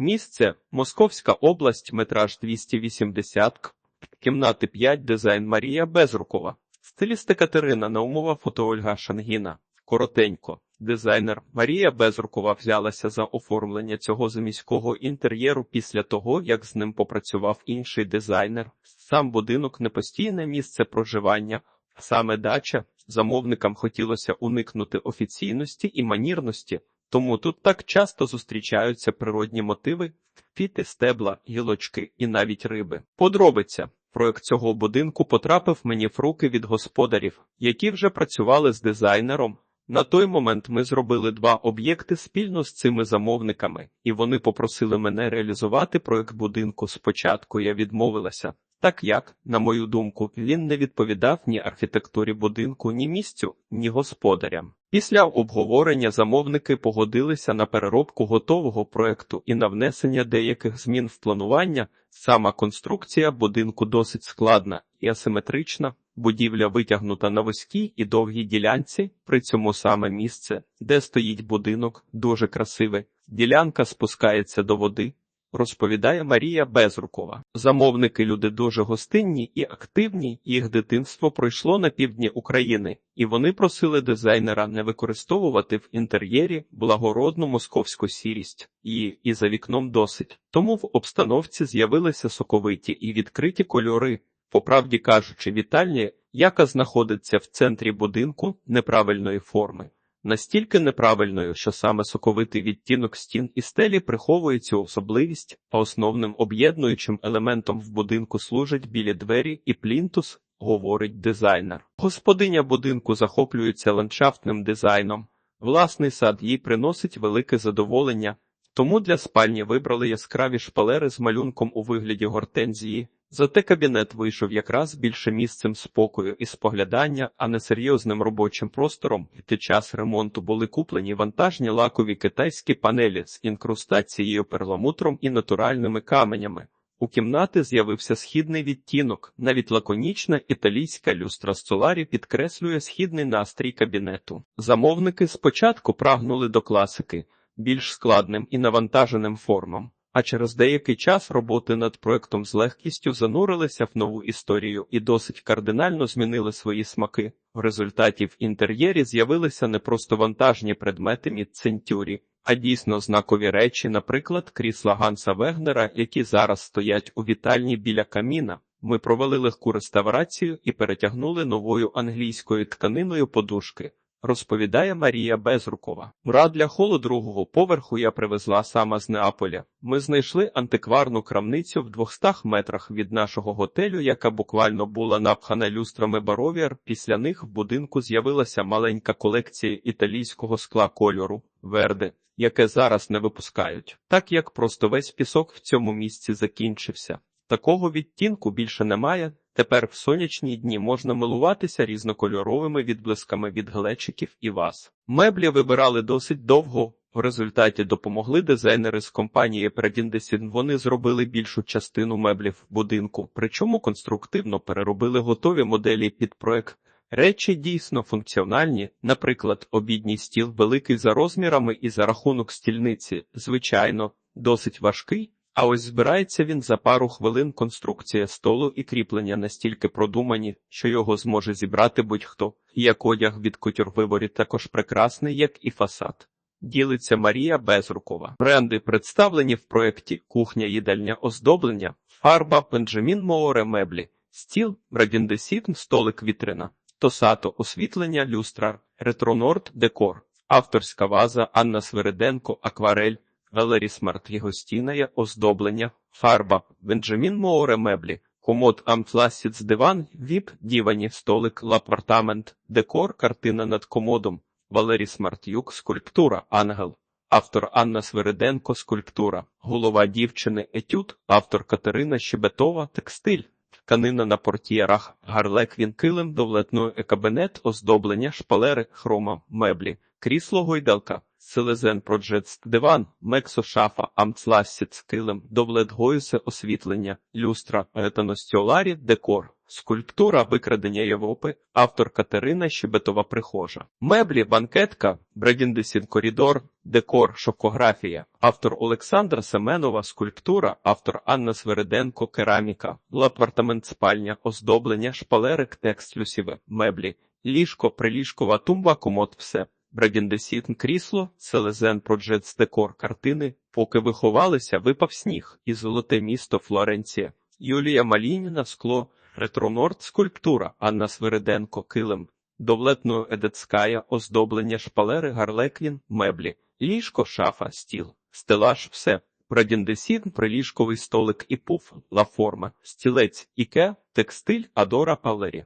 Місце Московська область, метраж 280 к. Кімнати 5, дизайн Марія Безрукова. Стиліста Катерина Наумова, фото Ольга Шангіна. Коротенько. Дизайнер Марія Безрукова взялася за оформлення цього заміського інтер'єру після того, як з ним попрацював інший дизайнер. Сам будинок не постійне місце проживання, саме дача. Замовникам хотілося уникнути офіційності і манірності, тому тут так часто зустрічаються природні мотиви, квіти, стебла, гілочки і навіть риби. Подробиця. Проект цього будинку потрапив мені в руки від господарів, які вже працювали з дизайнером. На той момент ми зробили два об'єкти спільно з цими замовниками, і вони попросили мене реалізувати проект будинку. Спочатку я відмовилася, так як, на мою думку, він не відповідав ні архітектурі будинку, ні місцю, ні господарям. Після обговорення замовники погодилися на переробку готового проекту і на внесення деяких змін в планування. Сама конструкція будинку досить складна і асиметрична. Будівля витягнута на вузькій і довгій ділянці, при цьому саме місце, де стоїть будинок, дуже красиве. Ділянка спускається до води, розповідає Марія Безрукова. Замовники люди дуже гостинні і активні. Їх дитинство пройшло на півдні України, і вони просили дизайнера не використовувати в інтер'єрі благородну московську сірість. Її і за вікном досить. Тому в обстановці з'явилися соковиті і відкриті кольори. По правді кажучи, вітальня, яка знаходиться в центрі будинку неправильної форми, настільки неправильною, що саме соковитий відтінок стін і стелі приховує цю особливість, а основним об'єднуючим елементом в будинку служать білі двері і плінтус, говорить дизайнер. Господиня будинку захоплюється ландшафтним дизайном. Власний сад їй приносить велике задоволення, тому для спальні вибрали яскраві шпалери з малюнком у вигляді гортензії. Зате кабінет вийшов якраз більше місцем спокою і споглядання, а не серйозним робочим простором. Під час ремонту були куплені вантажні лакові китайські панелі з інкрустацією перламутром і натуральними каменями. У кімнати з'явився східний відтінок, навіть лаконічна італійська люстра з соларі підкреслює східний настрій кабінету. Замовники спочатку прагнули до класики, більш складним і навантаженим формам. А через деякий час роботи над проектом з легкістю занурилися в нову історію і досить кардинально змінили свої смаки. В результаті в інтер'єрі з'явилися не просто вантажні предмети від центюрі, а дійсно знакові речі, наприклад, крісла Ганса Вегнера, які зараз стоять у вітальні біля каміна. Ми провели легку реставрацію і перетягнули новою англійською тканиною подушки. Розповідає Марія Безрукова. Мра для холу другого поверху я привезла саме з Неаполя. Ми знайшли антикварну крамницю в 200 метрах від нашого готелю, яка буквально була напхана люстрами баровіар. Після них в будинку з'явилася маленька колекція італійського скла кольору верде, яке зараз не випускають. Так як просто весь пісок в цьому місці закінчився. Такого відтінку більше немає. Тепер в сонячні дні можна милуватися різнокольоровими відблисками від глечиків і ваз. Меблі вибирали досить довго. В результаті допомогли дизайнери з компанії Predindesign. Вони зробили більшу частину меблів будинку, причому конструктивно переробили готові моделі під проект. Речі дійсно функціональні, наприклад, обідній стіл великий за розмірами і за рахунок стільниці, звичайно, досить важкий. А ось збирається він за пару хвилин конструкція столу і кріплення настільки продумані, що його зможе зібрати будь-хто, як одяг від кутюрвиворі також прекрасний, як і фасад. Ділиться Марія Безрукова. Бренди представлені в проєкті кухня, їдальня, оздоблення, фарба, Бенджамін Мооре меблі, стіл, Радіндесітн, столик вітрина, тосато, освітлення, люстра, ретронорд, декор, авторська ваза, Анна Свириденко, акварель. Валері Смарт гостіная, оздоблення, фарба, Бенджамін Мооре меблі, комод Амфласіц диван, віп, дівані, столик, лапартамент, декор, картина над комодом, Валерій Смартюк, скульптура, ангел, автор Анна Свириденко, скульптура, голова дівчини, етюд, автор Катерина Щебетова, текстиль. Тканина на портьєрах, гарлеквін, килим, довлетної кабінет, оздоблення, шпалери, хрома, меблі, крісло гойдалка, Селезен Проджетс, диван, Мексо шафа, Амцлассіц, килим, довлетгоюсе освітлення, люстра, етаностіоларі, декор, Скульптура викрадення Європи, автор Катерина Щебетова Прихожа. Меблі, банкетка, Брагіндесін коридор, декор, шовкографія. Автор Олександра Семенова, скульптура, автор Анна Свериденко, кераміка, апартамент спальня, оздоблення, шпалерик, текст люсіве, меблі, ліжко, приліжкова тумба, комод, все. Брагіндесін крісло, Селезен Проджетс декор картини. Поки виховалися, випав сніг і золоте місто Флоренція. Юлія Малініна, скло, Ретронорд, скульптура, Анна Свириденко, килим, Довлетною Едецкая, оздоблення шпалери, гарлеквін, меблі, ліжко, шафа, стіл, стелаж, все. Прадіндесін, приліжковий столик і пуф, лаформа, стілець, іке, текстиль, адора, палері.